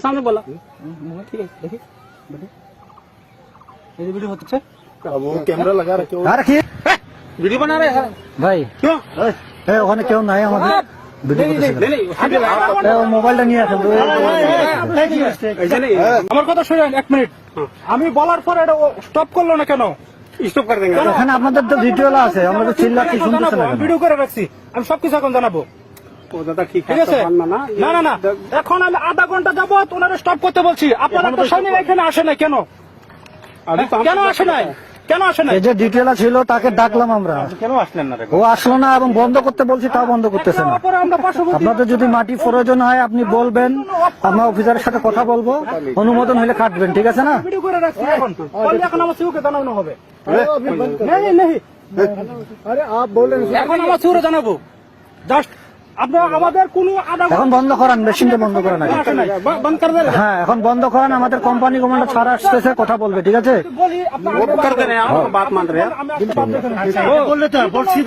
सामने बोला ठीक है देखिए बैठिए ये वीडियो बहुत अच्छा अब वो कैमरा लगा रखे हो আর কি वीडियो बना रहे हैं ভাই क्यों এ, ওখানে কেউ নাই আমাদের ভিডিও नहीं नहीं नहीं नहीं এ, ও মোবাইলটা নিয়ে আসেন ऐसे नहीं আমার কথা শুনেন এক মিনিট আমি বলার পর এটা স্টপ করলো না কেন स्टॉप कर देंगे ওখানে আপনাদের তো ভিডিও আছে আমরা তো চিল্লাচ্ছি শুনতেছে না কেন? ভিডিও করে রাখছি আমি সবকিছু এখন জানাবো এখন আমি আধা ঘণ্টা যাব ওনারা স্টপ করতে বলছি আপনারা তো এখানে আসে কেন কেন আসে নাই যদি মাটি প্রয়োজন হয় আপনি বলবেন আমরা অফিসারের সাথে কথা বলব অনুমোদন হলে কাটবেন ঠিক আছে না এখন আরে জানাব জাস্ট আমাদের কোনো এখন বন্ধ করান মেশিনটা বন্ধ করান হ্যাঁ এখন বন্ধ করান আমাদের কোম্পানি কমান্ডার ছাড়া আসতেছে কথা বলবে ঠিক আছে? বললে তো বলছি